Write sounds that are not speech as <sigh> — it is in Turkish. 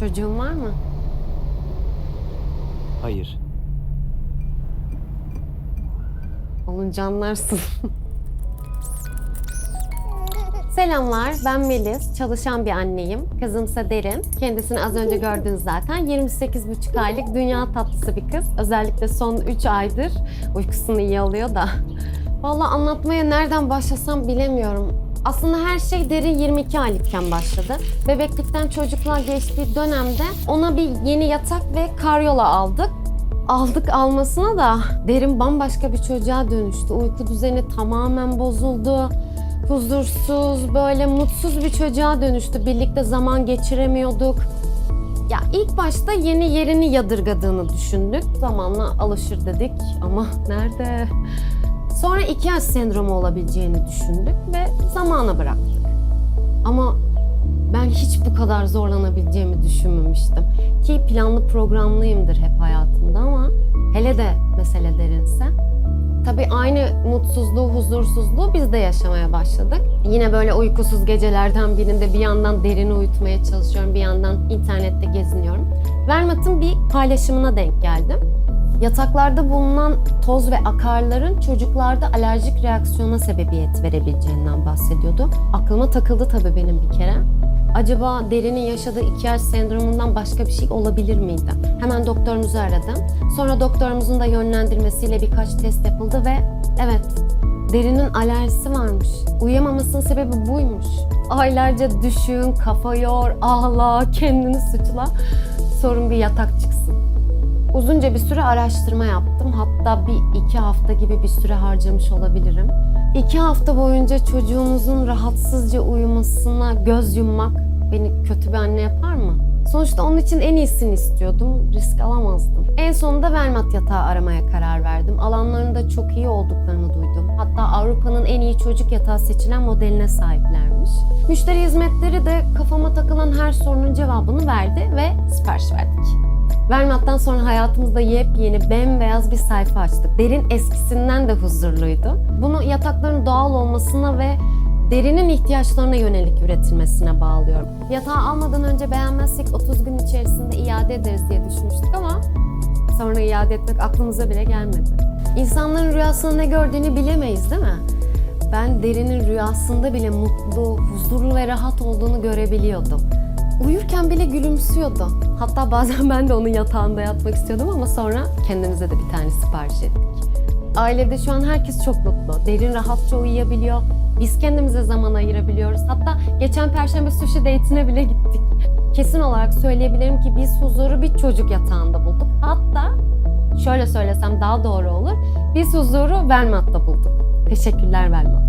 Çocuğun var mı? Hayır. Olunca anlarsın. Selamlar, ben Melis. Çalışan bir anneyim. Kızımsa Derin. Kendisini az önce gördünüz zaten. 28,5 aylık dünya tatlısı bir kız. Özellikle son 3 aydır uykusunu iyi alıyor da. Vallahi anlatmaya nereden başlasam bilemiyorum. Aslında her şey Derin 22 aylıkken başladı. Bebeklikten çocukluğa geçtiği dönemde ona bir yeni yatak ve karyola aldık. Aldık almasına da derin bambaşka bir çocuğa dönüştü. Uyku düzeni tamamen bozuldu. Huzursuz, böyle mutsuz bir çocuğa dönüştü. Birlikte zaman geçiremiyorduk. Ya ilk başta yeni yerini yadırgadığını düşündük. Zamanla alışır dedik ama nerede? Sonra iki yaş sendromu olabileceğini düşündük ve zamana bıraktık. Ama ben hiç bu kadar zorlanabileceğimi düşünmemiştim. Ki planlı programlıyımdır hep hayatımda ama hele de mesele derinse. Tabii aynı mutsuzluğu, huzursuzluğu biz de yaşamaya başladık. Yine böyle uykusuz gecelerden birinde bir yandan derini uyutmaya çalışıyorum, bir yandan internette geziniyorum. Vermat'ın bir paylaşımına denk geldim. Yataklarda bulunan toz ve akarların çocuklarda alerjik reaksiyona sebebiyet verebileceğinden bahsediyordu. Aklıma takıldı tabii benim bir kere. Acaba derinin yaşadığı iki yaş sendromundan başka bir şey olabilir miydi? Hemen doktorumuzu aradım. Sonra doktorumuzun da yönlendirmesiyle birkaç test yapıldı ve evet derinin alerjisi varmış. Uyuyamamasının sebebi buymuş. Aylarca düşün, kafa yor, ağla, kendini suçla. Sorun bir yatak çıksın. Uzunca bir süre araştırma yaptım. Hatta bir iki hafta gibi bir süre harcamış olabilirim. İki hafta boyunca çocuğumuzun rahatsızca uyumasına göz yummak beni kötü bir anne yapar mı? Sonuçta onun için en iyisini istiyordum. Risk alamazdım. En sonunda Vermat yatağı aramaya karar verdim. Alanlarında çok iyi olduklarını duydum. Hatta Avrupa'nın en iyi çocuk yatağı seçilen modeline sahiplermiş. Müşteri hizmetleri de kafama takılan her sorunun cevabını verdi ve sipariş verdik. Vermat'tan sonra hayatımızda yepyeni bembeyaz bir sayfa açtık. Derin eskisinden de huzurluydu. Bunu yatakların doğal olmasına ve derinin ihtiyaçlarına yönelik üretilmesine bağlıyorum. Yatağı almadan önce beğenmezsek 30 gün içerisinde iade ederiz diye düşünmüştük ama sonra iade etmek aklımıza bile gelmedi. İnsanların rüyasında ne gördüğünü bilemeyiz değil mi? Ben derinin rüyasında bile mutlu, huzurlu ve rahat olduğunu görebiliyordum. Uyurken bile gülümsüyordu. Hatta bazen <laughs> ben de onun yatağında yatmak istiyordum ama sonra kendimize de bir tane sipariş ettik. Ailede şu an herkes çok mutlu. Derin rahatça uyuyabiliyor. Biz kendimize zaman ayırabiliyoruz. Hatta geçen perşembe sushi date'ine bile gittik. Kesin olarak söyleyebilirim ki biz huzuru bir çocuk yatağında bulduk. Hatta şöyle söylesem daha doğru olur. Biz huzuru Velmat'ta bulduk. Teşekkürler Velmat.